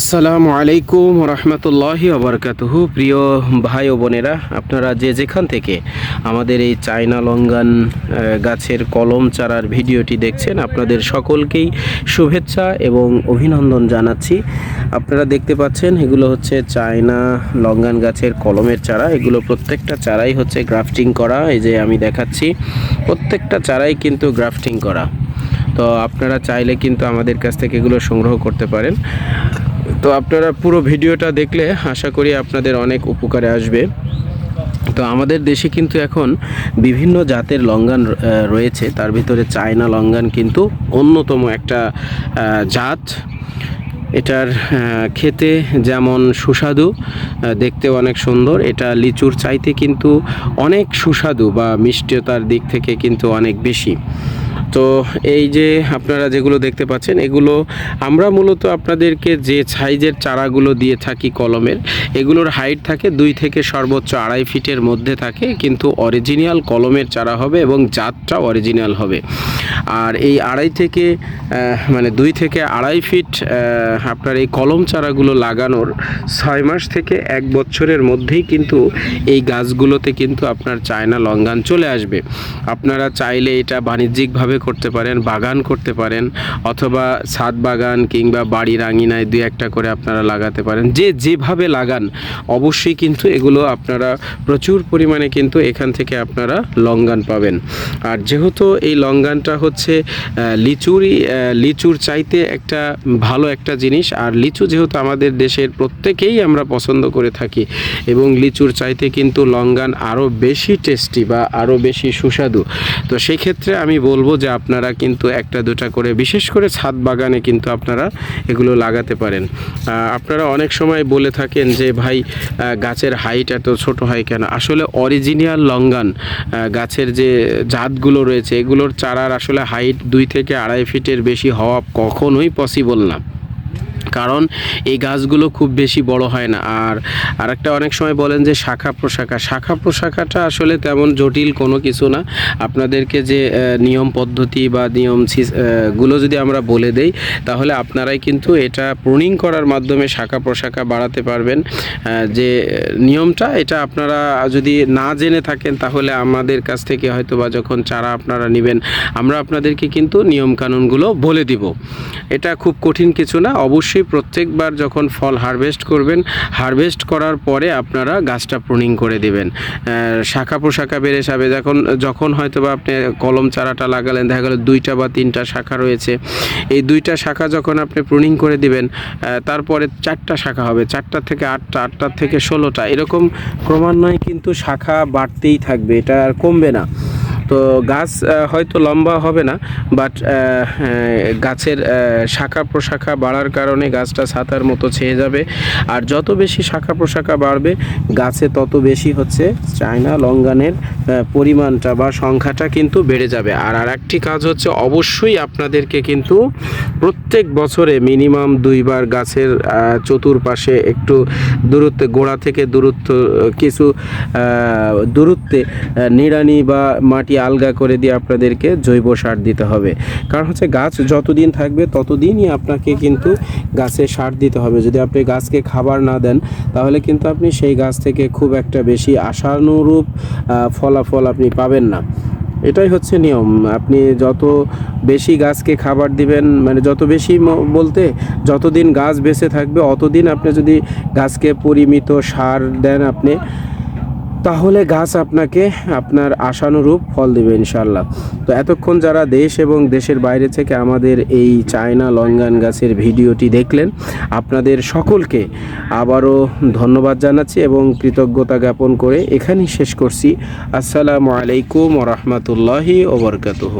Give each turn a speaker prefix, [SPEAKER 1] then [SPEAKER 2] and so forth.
[SPEAKER 1] আসসালামু আলাইকুম রহমতুল্লাহি আবরকাতহু প্রিয় ভাই ও বোনেরা, আপনারা যে যেখান থেকে আমাদের এই চায়না লঙ্গান গাছের কলম চারার ভিডিওটি দেখছেন, আপনাদের সকলকেই শুভেচ্ছা এবং অভিনন্দন জানাচ্ছি। আপনারা দেখতে পাচ্ছেন, এগুলো হচ্ছে চায়না লঙ্গান গাছের কলমের চারা। এগুলো প্রত্যেকটা চারাই হচ্ছে গ্রাফটিং করা, এই যে আমি দেখাচ্ছি, প্রত্যেকটা চারাই কিন্তু গ্রাফটিং করা। তো আপনারা চাইলে কিন্তু আমাদের কাছ থেকে এগুলো সংগ্রহ করতে পারেন। তো আপনারা পুরো ভিডিওটা দেখলে আশা করি আপনাদের অনেক উপকারে আসবে। তো আমাদের দেশে কিন্তু এখন বিভিন্ন জাতের লঙ্গান রয়েছে। তার ভিতরে চায়না লঙ্গান কিন্তু অন্যতম একটা জাত। এটার খেতে যেমন সুস্বাদু আহ, দেখতেও অনেক সুন্দর। এটা লিচুর চাইতে কিন্তু অনেক সুস্বাদু বা মিষ্টিতার দিক থেকে কিন্তু অনেক বেশি। তো এই যে আপনারা যেগুলো দেখতে পাচ্ছেন, এগুলো আমরা মূলত আপনাদেরকে যে সাইজের চারাগুলো দিয়ে থাকি কলমের, এগুলোর হাইট থাকে দুই থেকে সর্বোচ্চ আড়াই ফিটের মধ্যে থাকে, কিন্তু অরিজিনাল কলমের চারা হবে এবং জাতটা অরিজিনাল হবে। আর এই আড়াই থেকে মানে দুই থেকে আড়াই ফিট আপনার এই কলম চারাগুলো লাগানোর ছয় মাস থেকে এক বছরের মধ্যেই কিন্তু এই গাছগুলোতে কিন্তু আপনার চায়না লঙ্গান চলে আসবে। আপনারা চাইলে এটা বাণিজ্যিকভাবে করতে পারেন, বাগান করতে পারেন, অথবা ছাদ বাগান কিংবা বাড়ির আঙিনায় দুই একটা করে আপনারা লাগাতে পারেন। যে যেভাবে লাগান, অবশ্যই কিন্তু এগুলো আপনারা প্রচুর পরিমাণে কিন্তু এখান থেকে আপনারা লঙ্গান পাবেন। আর যেহেতু এই লঙ্গানটা হচ্ছে লিচুরই লিচুর চাইতে একটা ভালো একটা জিনিস, আর লিচু যেহেতু আমাদের দেশের প্রত্যেকেই আমরা পছন্দ করে থাকি, এবং লিচুর চাইতে কিন্তু লঙ্গান আরও বেশি টেস্টি বা আরও বেশি সুস্বাদু। তো সেই ক্ষেত্রে আমি বলব যে আপনারা কিন্তু একটা দুটা করে, বিশেষ করে ছাদ বাগানে কিন্তু আপনারা এগুলো লাগাতে পারেন। আপনারা অনেক সময় বলে থাকেন যে, ভাই গাছের হাইট এত ছোট হয় কেন? আসলে অরিজিনিয়াল লঙ্গান গাছের যে জাতগুলো রয়েছে, এগুলোর চারার আসলে হাইট দুই থেকে আড়াই ফিটের বেশি হওয়া কখনোই পসিবল না। কারণ এই গাছগুলো খুব বেশি বড় হয় না। আর আরেকটা অনেক সময় বলেন যে শাখা প্রশাখা, শাখা প্রশাখাটা আসলে তেমন জটিল কোনো কিছু না। আপনাদেরকে যে নিয়ম পদ্ধতি বা নিয়মগুলো যদি আমরা বলে দেই, তাহলে আপনারাই কিন্তু এটা প্রুনিং করার মাধ্যমে শাখা প্রশাখা বাড়াতে পারবেন। যে নিয়মটা, এটা আপনারা যদি না জেনে থাকেন, তাহলে আমাদের কাছ থেকে হয়তো বা যখন চারা আপনারা নেবেন, আমরা আপনাদেরকে কিন্তু নিয়ম কানুনগুলো বলে দিব। এটা খুব কঠিন কিছু না, অবশ্যই প্রত্যেকবার যখন ফল হারভেস্ট করবেন, হারভেস্ট করার পরে আপনারা গাছটা প্রুনিং করে দিবেন। শাখা প্রশাখা বেড়ে যাবে। যখন যখন হয়তো বা আপনি কলম চারাটা লাগালেন, দেখা গেল দুইটা বা তিনটা শাখা রয়েছে। এই দুইটা শাখা যখন আপনি প্রুনিং করে দিবেন তারপরে চারটা শাখা হবে। চারটা থেকে আটটা আটটার থেকে ষোলোটা। এরকম ক্রমান্বয়ে কিন্তু শাখা বাড়তেই থাকবে। এটা আর কমবে না। তো গাছ হয়তো লম্বা হবে না বাট গাছের শাখা প্রশাখা বাড়ার কারণে গাছটা ছাতার মতো ছেয়ে যাবে। আর যত বেশি শাখা প্রশাখা বাড়বে, গাছে তত বেশি হচ্ছে চায়না লঙ্গানের পরিমাণটা বা সংখ্যাটা কিন্তু বেড়ে যাবে। আর আর একটি কাজ হচ্ছে অবশ্যই আপনাদেরকে কিন্তু প্রত্যেক বছরে মিনিমাম দুইবার গাছের চতুর্পাশে একটু দূরত্বে, গোড়া থেকে দূরত্ব, কিছু দূরত্বে নিড়ানি বা মাটি আলগা করে দিয়ে আপনাদেরকে জৈব সার দিতে হবে। কারণ হচ্ছে গাছ যতদিন থাকবে ততদিনই আপনাকে কিন্তু গাছে সার দিতে হবে। যদি আপনি গাছকে খাবার না দেন, তাহলে কিন্তু আপনি সেই গাছ থেকে খুব একটা বেশি আশানুরূপ ফলাফল আপনি পাবেন না। এটাই হচ্ছে নিয়ম। আপনি যত বেশি গাছকে খাবার দিবেন মানে যত বেশি বলতে যতদিন গাছ বেঁচে থাকবে, অতদিন আপনি যদি গাছকে পরিমিত সার দেন আপনি তাহলে গাছ আপনাকে আপনার আশানুরূপ ফল দেবে ইনশাল্লাহ তো এতক্ষণ যারা দেশ এবং দেশের বাইরে থেকে আমাদের এই চায়না লঙ্গান গাছের ভিডিওটি দেখলেন, আপনাদের সকলকে আবারও ধন্যবাদ জানাচ্ছি এবং কৃতজ্ঞতা জ্ঞাপন করে এখানেই শেষ করছি। আসসালামু আলাইকুম রহমতুল্লাহি ওবরকাতুহ